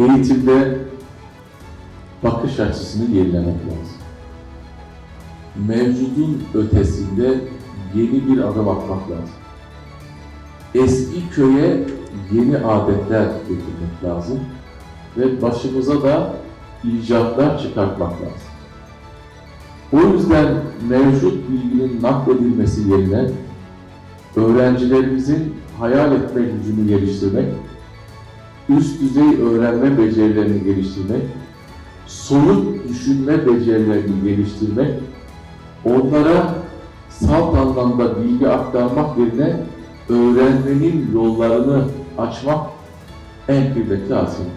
eğitimde bakış açısını yenilemek lazım. Mevcudun ötesinde yeni bir adım atmak lazım. Eski köye yeni adetler getirmek lazım ve başımıza da icatlar çıkartmak lazım. O yüzden mevcut bilginin nakledilmesi yerine öğrencilerimizin hayal etme gücünü geliştirmek, üst düzey öğrenme becerilerini geliştirmek, soyut düşünme becerilerini geliştirmek, onlara salt anlamda bilgi aktarmak yerine öğrenmenin yollarını açmak en kıymetli hazinedir.